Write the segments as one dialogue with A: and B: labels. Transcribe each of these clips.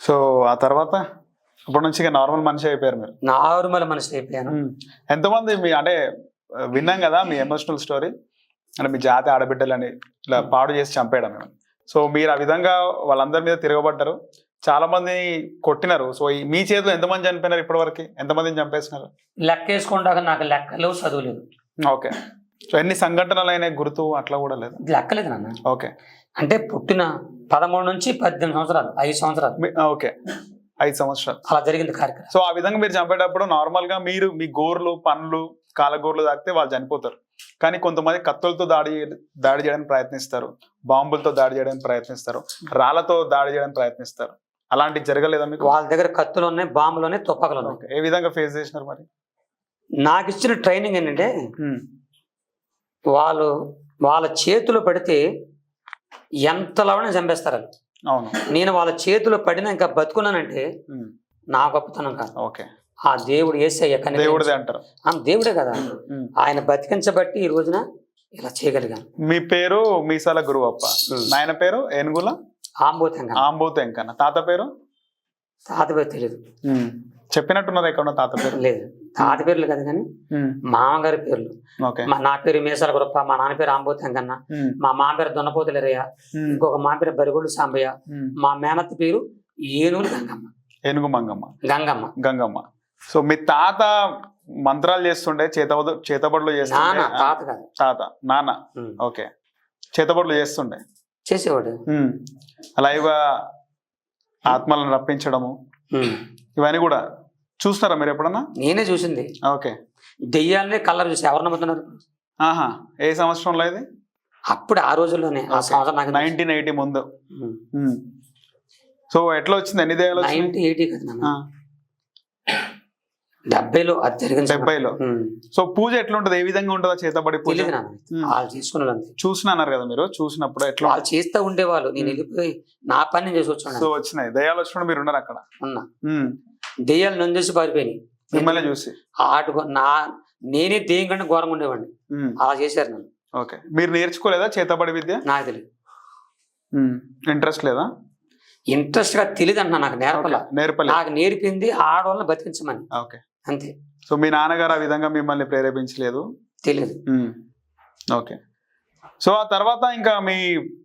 A: So ఆ తర్వాత అప్పటి నుంచి ఇక నార్మల్ మనిషి అయిపోయారు మీరు?
B: నార్మల్ మనిషి అయిపోయాను.
A: ఎంతమంది మీ అంటే విన్నాం కదా మీ ఎమోషనల్ స్టోరీ అంటే మీ జాతి ఆడబిడ్డలని ఇలా పాడు చేసి చంపేయడం. మేము సో మీరు ఆ విధంగా వాళ్ళందరి మీద తిరగబడ్డారు. చాలా మంది కొట్టినారు. సో మీ చేతిలో ఎంతమంది చనిపోయినారు ఇప్పటివరకు? ఎంతమందిని చంపేసినారు?
B: లెక్క వేసుకుంటాక నాకు లెక్కలు చదువు లేదు.
A: ఓకే. సో ఎన్ని సంఘటనలు అయినాయి గుర్తు? అట్లా కూడా లేదు?
B: లెక్కలేదు నాన్న.
A: ఓకే.
B: అంటే పుట్టిన పదమూడు నుంచి పద్దెనిమిది సంవత్సరాలు ఐదు సంవత్సరాలు.
A: ఓకే. ఐదు సంవత్సరాలు.
B: అలా జరిగింది కార్యక్రమం.
A: సో ఆ విధంగా మీరు చంపేటప్పుడు నార్మల్గా మీరు మీ గోర్లు పండ్లు కాలగోర్లు తాకితే వాళ్ళు చనిపోతారు. కానీ కొంతమంది కత్తులతో దాడి దాడి చేయడానికి ప్రయత్నిస్తారు. బాంబులతో దాడి చేయడానికి ప్రయత్నిస్తారు. రాళ్ళతో దాడి చేయడానికి ప్రయత్నిస్తారు. అలాంటివి జరగలేదా మీకు?
B: వాళ్ళ దగ్గర కత్తులు ఉన్నాయి బాంబులు ఉన్నాయి తుపాకులు ఉన్నాయి.
A: ఏ విధంగా ఫేస్ చేసినారు మరి?
B: నాకు ఇచ్చిన ట్రైనింగ్ ఏంటంటే వాళ్ళు వాళ్ళ చేతులు పడితే ఎంతలోనే చంపేస్తారు.
A: అవును.
B: నేను వాళ్ళ చేతులు పడినా ఇంకా బతుకున్నానంటే. నా గొప్పతనం కాదు.
A: ఓకే.
B: ఆ దేవుడు వేసయ్య
A: దేవుడిదే అంటారు.
B: దేవుడే కదా. ఆయన బతికించబట్టి ఈ రోజున ఇలా చేయగలిగాను
A: మీ పేరు మీసాల గురువప్ప. నాయన పేరు ఏనుగుల?
B: ఆంబోతంగా
A: ఆంబోత్ ఎంకన్న తాత పేరు?
B: తాత పేరు తెలియదు
A: ఉమ్. చెప్పినట్టున్నారు ఎక్కడ తాత పేరు?
B: లేదు. తాత పేర్లు కదా కానీ. మామగారి పేర్లు.
A: ఓకే.
B: మా నా పేరు మీసాల గురప్ప మా నాన్న పేరు ఆంబోతంగన్న
A: ఉమ్.
B: మా మామ పేరు దొన్నపోతులరయ్య. ఇంకొక మా పేరు బరిగొడ్డు సాంబయ్య. మా మేనత్త పేరు ఏనుగులు గంగమ్మ.
A: ఏనుగు మంగమ్మ.
B: గంగమ్మ.
A: గంగమ్మ. సో మీ తాత మంత్రాలు చేస్తుండే చేతబడు చేతబడులు
B: నాన్న
A: చేస్తుండే
B: తాత కాదు.
A: తాత నాన్న. ఓకే. చేతబడులు చేస్తుండే?
B: చేసేవాడు.
A: ఉమ్. లైవ్ ఆత్మలను రప్పించడము. ఇవన్నీ కూడా చూస్తారా మీరు ఎప్పుడన్నా?
B: నేనే చూసింది.
A: ఓకే.
B: దెయ్యాలనే కలర్ చూసి. ఎవరు నమ్ముతున్నారు?
A: ఆహా. ఏ సంవత్సరంలో ఇది?
B: అప్పుడు ఆ రోజుల్లోనే. ఆ
A: Okay.
B: సంవత్సరం నాకు
A: నైన్టీన్ ఎయిటీ ముందు. సో ఎట్లా వచ్చింది? ఎన్ని?
B: నైన్టీ ఎయిటీ కదా డెబ్బైలో అది జరిగింది
A: డెబ్బైలో. సో పూజ ఎట్లా ఉంటుంది ఏ విధంగా ఉంటుందా చేతబడి పూజ.
B: వాళ్ళు చేసుకునే వాళ్ళు అంతే.
A: చూసినారు కదా మీరు? చూసినప్పుడు ఎట్లా?
B: వాళ్ళు చేస్తూ ఉండేవాళ్ళు. నేను. వెళ్ళిపోయి నా పని చేసి వచ్చాను
A: సో వచ్చినాయి. దయాలు వచ్చినప్పుడు మీరు ఉన్నారు అక్కడ?
B: ఉన్నా. దెయ్యాలు నన్ను చూసి పారిపోయినాయి.
A: మిమ్మల్ని చూసి?
B: ఆటు నా నేనే దెయ్యం కంటే ఘోరంగా ఉండేవాడిని. అలా చేశారు నన్ను.
A: ఓకే. మీరు నేర్చుకోలేదా చేతబడి విద్య?
B: నాకు తెలియదు
A: ఇంట్రెస్ట్ లేదా?
B: ఇంట్రెస్ట్గా తెలియదు అంటున్నా నాకు నేర్పల.
A: ఓకే. నేర్పలేదు.
B: నాకు నేర్పింది ఆడవాళ్ళని బతికించమని.
A: ఓకే.
B: అంతే.
A: సో మీ నాన్నగారు ఆ విధంగా మిమ్మల్ని ప్రేరేపించలేదు?
B: తెలియదు.
A: ఓకే. సో ఆ తర్వాత ఇంకా మీ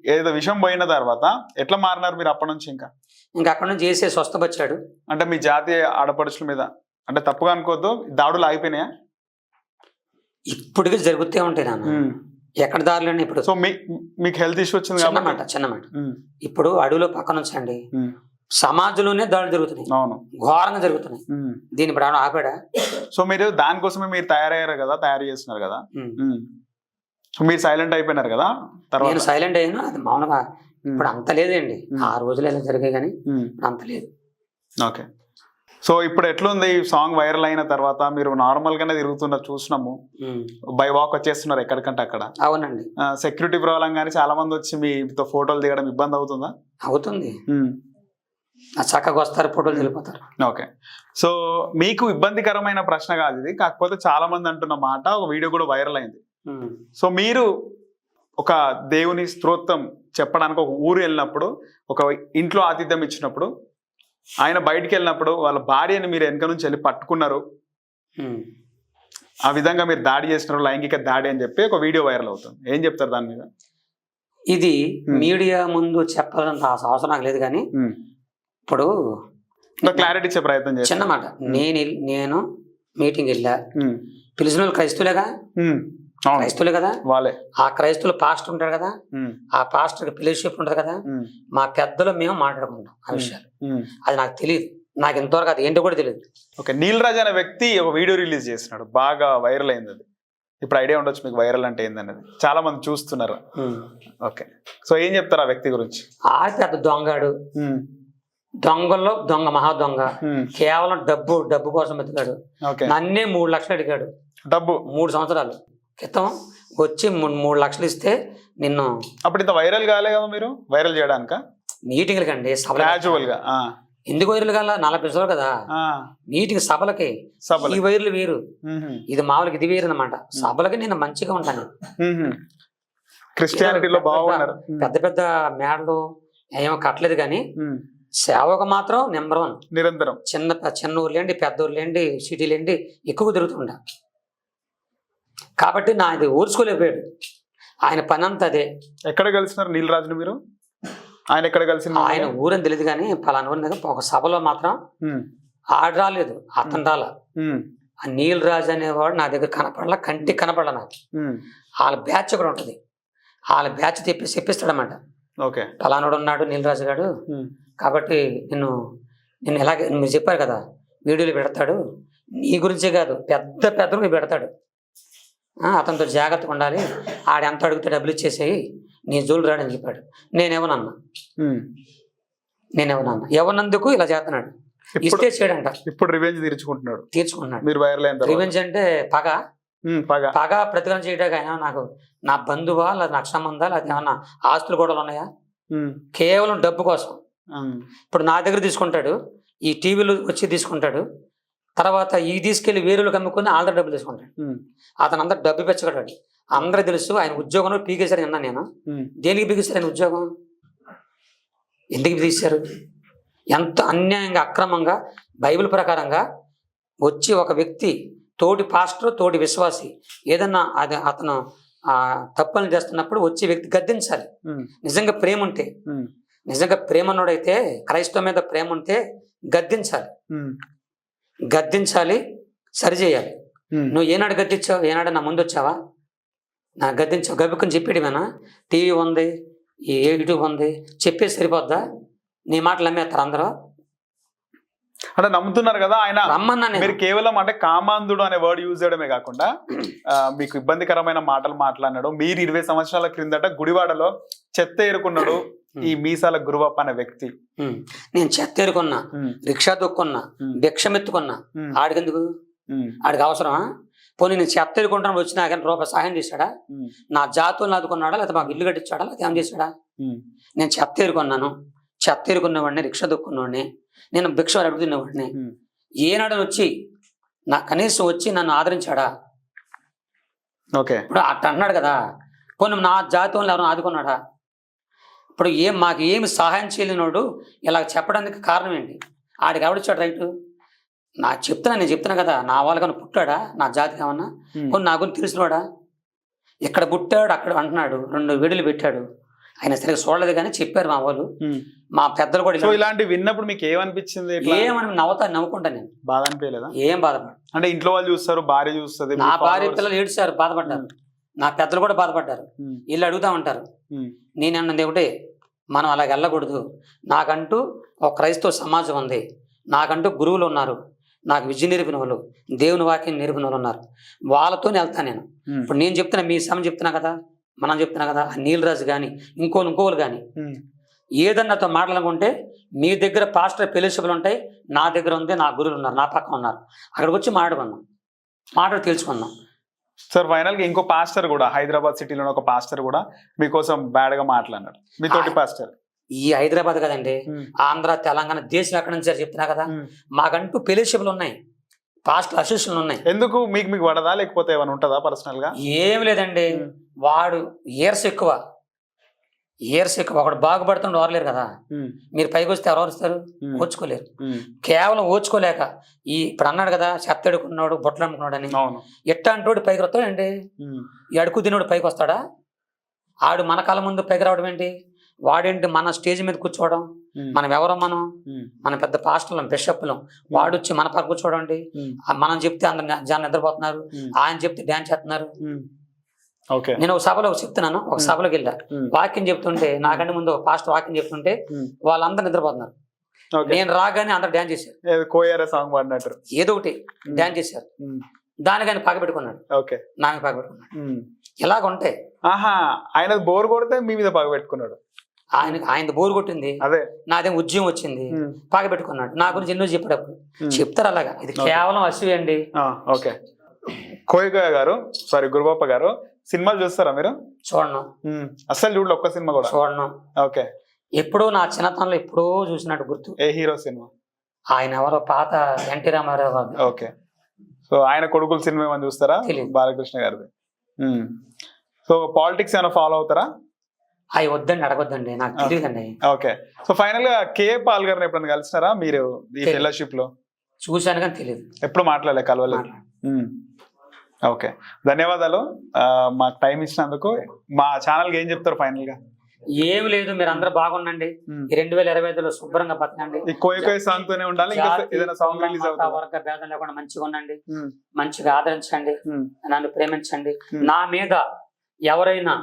A: ఏదో విషయం పోయిన తర్వాత ఎట్లా మారినారు మీరు అప్పటి నుంచి ఇంకా?
B: ఇంకా అక్కడ నుంచి చేసే స్వస్థపచ్చాడు
A: అంటే మీ జాతీయ ఆడపడుచుల మీద అంటే తప్పుగా అనుకోవద్దు దాడులు ఆగిపోయినాయా
B: ఇప్పటికీ జరుగుతూ ఉంటాయి నాన్న. ఎక్కడ దారిలోనే ఇప్పుడు
A: సో మీకు హెల్త్ ఇష్యూ వచ్చింది
B: చిన్న
A: కాబట్టి
B: మాట చిన్న మాట
A: ఉమ్.
B: ఇప్పుడు అడవిలో పక్కన ఉంచండి. సమాజంలోనే దాడులు జరుగుతున్నాయి
A: అవును
B: ఘోరంగా జరుగుతున్నాయి. దీని ఇప్పుడు ఆపాడా
A: సో మీరు దానికోసమే మీరు తయారయ్యారు కదా తయారు చేస్తున్నారు కదా. సో మీరు సైలెంట్ అయిపోయినారు కదా తర్వాత
B: నేను సైలెంట్ అయ్యాను అది మౌనంగా. ఇప్పుడు అంత లేదండి. ఆ రోజులు ఎలా జరిగాయి కానీ అంత లేదు.
A: ఓకే. సో ఇప్పుడు ఎట్లుంది ఈ సాంగ్ వైరల్ అయిన తర్వాత మీరు నార్మల్ గానే తిరుగుతున్నారు చూసినాము. బై వాక్ వచ్చేస్తున్నారు ఎక్కడికంటే అక్కడ.
B: అవునండి.
A: సెక్యూరిటీ ప్రాబ్లం కానీ చాలా మంది వచ్చి మీతో ఫోటోలు దిగడం ఇబ్బంది అవుతుందా?
B: అవుతుంది. చక్కగా వస్తారు ఫోటోలు వెళ్ళిపోతారు
A: ఓకే. సో మీకు ఇబ్బందికరమైన ప్రశ్న కాదు ఇది. కాకపోతే చాలా మంది అంటున్న మాట ఒక వీడియో కూడా వైరల్ అయింది. సో మీరు ఒక దేవుని స్తోత్రం చెప్పడానికి ఒక ఊరు వెళ్ళినప్పుడు ఒక ఇంట్లో ఆతిథ్యం ఇచ్చినప్పుడు ఆయన బయటికి వెళ్ళినప్పుడు వాళ్ళ భార్యని మీరు వెనక నుంచి వెళ్ళి పట్టుకున్నారు. ఆ విధంగా మీరు దాడి చేసినారు లైంగిక దాడి అని చెప్పి ఒక వీడియో వైరల్ అవుతుంది. ఏం చెప్తారు దాని మీద?
B: ఇది. మీడియా ముందు చెప్పాలంత అవసరం నాకు లేదు కానీ. ఇప్పుడు
A: క్లారిటీ ఇచ్చే ప్రయత్నం చేస్తాను
B: చిన్న మాట నేను నేను మీటింగ్ వెళ్ళా. పిలిచిన వాళ్ళు క్రైస్తువులేగా? క్రైస్తువులే కదా?
A: వాళ్ళే.
B: ఆ క్రైస్తువులు పాస్టర్ ఉంటారు కదా. ఆ పాస్టర్కి ఫెలోషిప్ ఉంటుంది కదా. మా పెద్దలు మేము మాట్లాడుకుంటాం ఆ విషయాలు. అది నాకు తెలియదు నాకు ఇంతవరకు అది ఏంటో కూడా తెలియదు
A: ఓకే నీల్ రాజ్ అనే వ్యక్తి ఒక వీడియో రిలీజ్ చేసినాడు బాగా వైరల్ అయింది అది. ఇప్పుడు ఐడియా ఉండొచ్చు మీకు వైరల్ అంటే ఏందనేది. చాలా మంది చూస్తున్నారు ఓకే. సో ఏం చెప్తారు ఆ వ్యక్తి గురించి?
B: ఆ పెద్ద దొంగాడు. దొంగల్లో దొంగ మహా దొంగ. కేవలం డబ్బు డబ్బు కోసం
A: ఓకే.
B: నన్నే మూడు లక్షలు అడిగాడు.
A: డబ్బు.
B: మూడు సంవత్సరాలు. క్రితం వచ్చి మూడు లక్షలు ఇస్తే నిన్ను
A: అప్పుడు ఇంత వైరల్ కాలే కదా మీరు? వైరల్ చేయడానిక?
B: మీటింగ్లకి అండి సభలకి.
A: క్యాజువల్గా ఆ.
B: ఎందుకు వైర్లు కాల? నలభై రోజులు కదా. మీటింగ్ సభలకి.
A: సభలు
B: ఈ వైర్లు వేరు. ఇది మామూలుగా ఇది వేరు అనమాట సభలకి నేను మంచిగా ఉంటాను.
A: క్రిస్టియానిటీలో బాగున్నారు.
B: పెద్ద పెద్ద మేడలు ఏమో కట్టలేదు కానీ. సేవకు మాత్రం నెంబర్ వన్
A: నిరంతరం.
B: చిన్న చిన్న ఊర్లేండి పెద్ద ఊర్లేండి సిటీలేండి ఎక్కువ తిరుగుతుండా కాబట్టి నా ఇది ఊర్చుకోలేకపోయాడు ఆయన పని అంతా అదే
A: ఎక్కడ కలిసినారు నీలరాజుని మీరు? ఆయన ఎక్కడ కలిసిన
B: ఆయన ఊరని తెలియదు కానీ పలానా ఊరిని దగ్గర ఒక సభలో మాత్రం ఆడ రాలేదు అతను రాల. ఆ నీల్ రాజు అనేవాడు నా దగ్గర కనపడలా కంటికి కనపడలా నాకు. వాళ్ళ బ్యాచ్ కూడా ఉంటుంది. వాళ్ళ బ్యాచ్ తెప్పి చెప్పిస్తాడన్నమాట.
A: ఓకే.
B: పలానాడు ఉన్నాడు నీలరాజు గారు కాబట్టి నిన్ను నిన్ను ఎలాగే మీరు చెప్పారు కదా వీడియోలు పెడతాడు. నీ గురించే కాదు పెద్ద పెద్దలు పెడతాడు. అతనితో జాగ్రత్తగా ఉండాలి. ఆడ ఎంత అడిగితే డబ్బులు ఇచ్చేసేయి. నీ జోలు రాడని చెప్పాడు. నేనేమనన్నా నేనేమనన్నా ఎవరినందుకు ఇలా చేస్తున్నాడు? ఇస్తే చేయడంట
A: ఇప్పుడు రివెంజ్ తీర్చుకుంటున్నాడు.
B: తీర్చుకున్నాడు.
A: మీరు వైరల్ అయిన తర్వాత.
B: రివెంజ్ అంటే పగ?
A: పగ.
B: పగ ప్రతిఫలం చేయడానికి అయినా నాకు నా బంధువా లేదా నాకు సంబంధా లేదా ఏమన్నా ఆస్తులు కూడా ఉన్నాయా? కేవలం డబ్బు కోసం. ఇప్పుడు నా దగ్గర తీసుకుంటాడు. ఈ టీవీలు వచ్చి తీసుకుంటాడు. తర్వాత ఈ తీసుకెళ్ళి వేరులకు అమ్ముకుని ఆల్రెడీ డబ్బులు తీసుకుంటాడు అతను అందరు డబ్బు పెంచగలడు అందరూ తెలుసు ఆయన ఉద్యోగంలో పీకేశారు అన్నా నేను. దేనికి పీకేశారు ఆయన ఉద్యోగం? ఎందుకు తీశారు ఎంత అన్యాయంగా అక్రమంగా బైబిల్ ప్రకారంగా వచ్చి ఒక వ్యక్తి తోటి పాస్టర్ తోటి విశ్వాసి ఏదన్నా అది అతను ఆ తప్పులు చేస్తున్నప్పుడు వచ్చి వ్యక్తి గద్దించాలి. నిజంగా ప్రేమ ఉంటే నిజంగా ప్రేమ ఉన్నోడైతే క్రైస్తవ మీద ప్రేమ ఉంటే గద్దించాలి. గద్దించాలి సరిచేయాలి. నువ్వు ఏనాడు గద్దించావు ఏనాడు నా ముందు వచ్చావా? నా గద్దించావు గబుక్కుని చెప్పేయడమేనా టీవీ ఉంది ఈ యూట్యూబ్ ఉంది చెప్పేసి సరిపోద్దా? నీ మాటలు అమ్మేస్తారు అందరూ?
A: అంటే నమ్ముతున్నారు కదా ఆయన మీరు కేవలం అంటే కామాంధుడు అనే వర్డ్ యూజ్ చేయడమే కాకుండా మీకు ఇబ్బందికరమైన మాటలు మాట్లాడినాడు. మీరు ఇరవై సంవత్సరాల క్రిందట గుడివాడలో చెత్త ఏరుకున్నాడు. ఈ మీసాల గురువప్ప అనే వ్యక్తి.
B: నేను చెత్త ఎరుకున్నా
A: ఉమ్,
B: రిక్షా దొక్కున్నా భిక్షమెత్తుకున్నా ఆడికెందుకు? ఆడికి అవసరమా? పోనీ నేను చెత్త ఎరుకుంటాను వచ్చి రూపాయి సహాయం చేశాడా? నా జాతులను ఆదుకున్నాడా? లేదా మాకు ఇల్లు కట్టించాడా? లేదా ఏం చేశాడా? నేను చెత్త ఎరుకున్నాను చెత్త ఎరుకున్నవాడిని రిక్షా దొక్కున్నవాడిని నేను భిక్ష అడుగుతున్నవాడిని. ఏనాడు వచ్చి నా కనీసం వచ్చి నన్ను ఆదరించాడా?
A: ఓకే.
B: ఇప్పుడు అట్ట అన్నాడు కదా. పోనీ నా జాతంలో ఎవరైనా ఆదుకున్నాడా? ఇప్పుడు ఏం మాకు ఏమి సహాయం చేయలేనోడు ఇలా చెప్పడానికి కారణం ఏంటి? ఆడికి ఎవడిచ్చాడు రైట్? నా చెప్తున్నా నేను చెప్తున్నా కదా నా వాళ్ళకన్నా పుట్టాడా? నా జాతికి ఏమన్నా?
A: ఉమ్,
B: కొన్ని నా గురించి తెలిసినవాడా ఇక్కడ పుట్టాడు? అక్కడ అంటున్నాడు. రెండు వెడులు పెట్టాడు. ఆయన సరిగ్గా చూడలేదు కానీ చెప్పారు మా వాళ్ళు. మా పెద్దలు కూడా
A: ఇలాంటివి విన్నప్పుడు మీకు ఏమనిపించింది?
B: ఏమని నవ్వుతా నవ్వుకుంటా నేను.
A: బాధ అనిపించలేదా
B: ఏం బాధపడ
A: అంటే ఇంట్లో వాళ్ళు చూస్తారు భార్య చూస్తుంది
B: నా భార్య పిల్లలు ఏడ్చారు బాధపడ్డారు. నా పెద్దలు కూడా బాధపడ్డారు. వీళ్ళు అడుగుతా ఉంటారు. నేను అన్నది ఒకటే మనం అలా వెళ్ళకూడదు. నాకంటూ ఒక క్రైస్తవ సమాజం ఉంది. నాకంటూ గురువులు ఉన్నారు. నాకు విద్య నేర్పిన వాళ్ళు దేవుని వాక్యం నేర్పిన వాళ్ళు ఉన్నారు. వాళ్ళతోనే వెళ్తాను నేను. ఇప్పుడు నేను చెప్తున్నా మీ సమ చెప్తున్నా కదా మనం చెప్తున్నా కదా నీలరాజు కానీ ఇంకోలు ఇంకోలు కానీ ఏదన్నాతో మాట్లాడుకుంటే మీ దగ్గర పాస్టర్ ఫెలోషిప్లు ఉంటాయి నా దగ్గర ఉంది నా గురువులు ఉన్నారు నా పక్కన ఉన్నారు. అక్కడికి వచ్చి మాట్లాడుకుందాం. మాట్లాడి తెలుసుకుందాం.
A: సార్ ఫైనల్గా ఇంకో పాస్టర్ కూడా హైదరాబాద్ సిటీలో ఒక పాస్టర్ కూడా మీకోసం బ్యాడ్గా మాట్లాడినాడు. మీ తోటి
B: ఆ-
A: పాస్టర్
B: ఈ హైదరాబాద్ కదండి
A: ఉమ్,
B: ఆంధ్ర తెలంగాణ దేశం ఎక్కడి నుంచి చెప్తున్నా కదా
A: ఉమ్.
B: మాకంటూ ఫెలోషిప్లు ఉన్నాయి పాస్టర్ అసోసియేషన్లు ఉన్నాయి.
A: ఎందుకు? మీకు మీకు పడదా? లేకపోతే ఏమైనా ఉంటుందా పర్సనల్గా?
B: ఏం లేదండి
A: ఉమ్.
B: వాడు ఇయర్స్ ఎక్కువ ఇయర్స్ ఎక్కువ ఒకడు బాగుపడుతుండే ఓరలేరు కదా. మీరు పైకి వస్తే ఎవరు వస్తారు
A: ఉమ్,
B: కేవలం ఓర్చుకోలేక ఈ ఇప్పుడు అన్నాడు కదా చెత్త ఎడుకున్నాడు బొట్టలు అమ్ముకున్నాడు అని ఎట్ట అంటోడు పైకి వస్తాడండి ఈ అడుగు తినోడు పైకి వస్తాడా? ఆడు మన కాలం ముందు పైకి రావడం ఏంటి? వాడేంటి మన స్టేజ్ మీద కూర్చోవడం? మనం ఎవరో మనం? మన పెద్ద పాస్టర్లం బిషప్లం. వాడు వచ్చి మన పక్క కూర్చోవడం మనం చెప్తే అందరు జనం నిద్రపోతున్నారు. ఆయన చెప్తే డ్యాన్స్ చేస్తున్నారు. నేను ఒక సభలో చెప్తున్నాను ఒక. సభలోకి వెళ్ళా. వాక్యం చెప్తుంటే నాకంటే ముందు ఒక పాస్ట్ వాక్యం చెప్తుంటే వాళ్ళందరూ నిద్రపోతున్నారు. నేను రాగానే అందరు డ్యాన్స్ చేశారు.
A: కోయారా సాంగ్ పాడినట్టు.
B: ఏదో ఒకటి డ్యాన్స్ చేశారు. దానికి ఆయన పగ పెట్టుకున్నాడు.
A: ఓకే.
B: నామే పగ పెట్టుకున్నాడు. ఉంటాయి
A: ఆహా ఆయన బోర్ కొడితే మీ మీద పగ పెట్టుకున్నాడు.
B: ఆయన ఆయన బోరు కొట్టింది.
A: అదే.
B: నాదేం ఉద్యమం వచ్చింది. పగ పెట్టుకున్నాడు. నా గురించి ఎన్నో
A: ఉమ్.
B: చెప్తారు అలాగా. ఇది. కేవలం అసూయ అండి
A: ఆ, ఓకే. కోయిగా గారు సారీ గురుబాప గారు సినిమాలు చూస్తారా మీరు?
B: చూడను.
A: అస్సలు చూడలే ఒక్క సినిమా కూడా?
B: చూడను.
A: ఓకే.
B: ఎప్పుడో నా చిన్నతనంలో ఎప్పుడో చూసినట్టు గుర్తు.
A: ఏ హీరో సినిమా?
B: ఆయన ఎవరో పాత ఎన్టీ రామారావు గారు.
A: ఓకే. సో ఆయన కొడుకుల సినిమా ఏమైనా చూస్తారా. బాలకృష్ణ గారిది. సో పాలిటిక్స్ ఏమైనా ఫాలో అవుతారా?
B: అవి వద్దండి అడగొద్దండి. నాకు తెలియదండి
A: ఓకే. సో ఫైనల్గా కే పాల్ గారిని ఎప్పుడైనా కలిసినారా మీరు ఈ. ఫెలోషిప్లో?
B: చూశాను కానీ తెలియదు
A: ఎప్పుడు మాట్లాడలే కలవలేదు. ఓకే. ధన్యవాదాలు. మాకు టైం ఇచ్చినందుకు. మా ఛానల్కి ఏం చెప్తారు ఫైనల్గా
B: ఏమి లేదు మీరు అందరూ బాగుండండి. రెండు వేల ఇరవై ఐదులో శుభ్రంగా బతకండి.
A: సాంగ్ తోనే ఉండాలి
B: వర్గ భేదం లేకుండా మంచిగా ఉండండి. మంచిగా ఆదరించండి. నన్ను ప్రేమించండి. నా మీద ఎవరైనా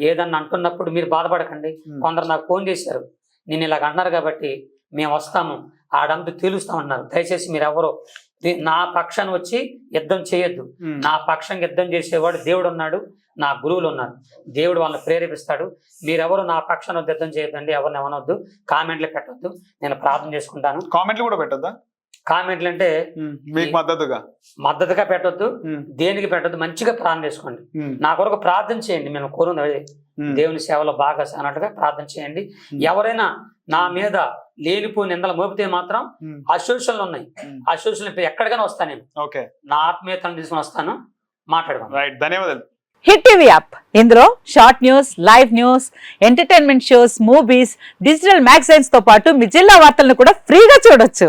B: ఏదన్నా అంటున్నప్పుడు మీరు బాధపడకండి. కొందరు నాకు ఫోన్ చేశారు. నేను ఇలాగ అన్నారు కాబట్టి మేము వస్తాము. ఆడంతా తేలుస్తామన్నారు. దయచేసి మీరు ఎవరు నా పక్షాన్ని వచ్చి యుద్ధం చేయొద్దు. నా పక్షం యుద్ధం చేసేవాడు దేవుడు ఉన్నాడు నా గురువులు ఉన్నారు దేవుడు వాళ్ళని ప్రేరేపిస్తాడు. మీరెవరు నా పక్షాన్ని యుద్ధం చేయొద్దండి ఎవరిని ఏమనొద్దు. కామెంట్లు పెట్టొద్దు. నేను ప్రార్థన చేసుకుంటాను.
A: కామెంట్లు కూడా పెట్టొద్దా?
B: కామెంట్లు అంటే.
A: మీకు మద్దతుగా
B: మద్దతుగా పెట్టొద్దు. దేనికి పెట్టొద్దు మంచిగా ప్రార్థన చేసుకోండి. నా కొరకు ప్రార్థన చేయండి మేము కోరుంది. దేవుని సేవలో బాగా అన్నట్టుగా ప్రార్థన చేయండి. ఎవరైనా నా మీద లేనిపో నిందలు మోపితే మాత్రం. అసోసియేషన్లు ఉన్నాయి. అసోసియేషన్ ఇప్పుడు ఎక్కడికైనా వస్తాను నేను
A: ఓకే
B: నా ఆత్మీయతను తీసుకుని వస్తాను మాట్లాడదాం
A: రైట్ ధన్యవాదాలు
C: హిట్ టీవీ యాప్ ఇందులో short news live news entertainment shows movies digital మ్యాగజైన్స్తో పాటు మీ జిల్లా వార్తలను కూడా ఫ్రీగా చూడొచ్చు